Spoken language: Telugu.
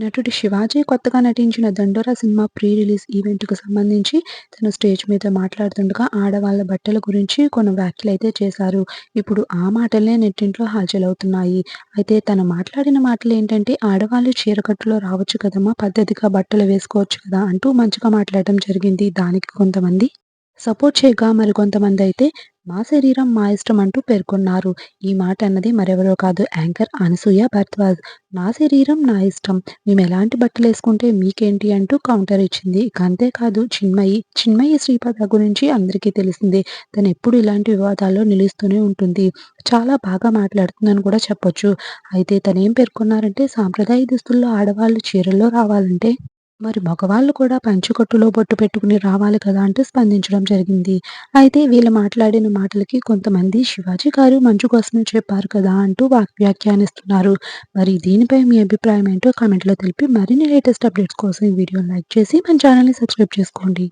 నటుడు శివాజీ కొత్తగా నటించిన దండోరా సినిమా ప్రీ రిలీజ్ ఈవెంట్‌కు సంబంధించి తను స్టేజ్ మీద మాట్లాడుతుండగా ఆడవాళ్ళ బట్టల గురించి కొన్ని వ్యాఖ్యలైతే చేశారు. ఇప్పుడు ఆ మాటలే నెట్టింట్లో హాజరవుతున్నాయి అయితే తను మాట్లాడిన మాటలు ఏంటంటే ఆడవాళ్ళు చీరకట్టులో రావచ్చు కదమ్మా! పద్ధతిగా బట్టలు వేసుకోవచ్చు కదా! అంటూ మంచిగా మాట్లాడటం జరిగింది. దానికి కొంతమంది సపోర్ట్ చేయగా మరికొంతమంది అయితే మా శరీరం మా ఇష్టం అంటూ పేర్కొన్నారు. ఈ మాట అన్నది మరెవరో కాదు యాంకర్ అనసూయ భరద్వాజ్. నా శరీరం నా ఇష్టం. మేము ఎలాంటి బట్టలు వేసుకుంటే మీకేంటి అంటూ కౌంటర్ ఇచ్చింది. ఇక అంతేకాదు చిన్మయి, చిన్మయి శ్రీపద గురించి అందరికీ తెలిసిందే. తనెప్పుడు ఇలాంటి వివాదాల్లో నిలుస్తూనే ఉంటుంది. చాలా బాగా మాట్లాడుతుందని కూడా చెప్పొచ్చు. అయితే తనేం పేర్కొన్నారంటే సాంప్రదాయ దుస్తుల్లో ఆడవాళ్ళు చీరల్లో రావాలంటే మరి మగవాళ్ళు కూడా పంచెకట్టులో బొట్టు పెట్టుకుని రావాలి కదా! అంటూ స్పందించడం జరిగింది. అయితే వీళ్ళు మాట్లాడిన మాటలకి కొంతమంది శివాజీ గారు మంచు కోసమే చెప్పారు కదా! అంటూ వాక్ వ్యాఖ్యానిస్తున్నారు. మరి దీనిపై మీ అభిప్రాయం ఏంటో కామెంట్‌లో తెలిపి మరిన్ని లేటెస్ట్ అప్డేట్స్ కోసం ఈ లైక్ చేసి మన ఛానల్‌ని సబ్స్క్రైబ్ చేసుకోండి.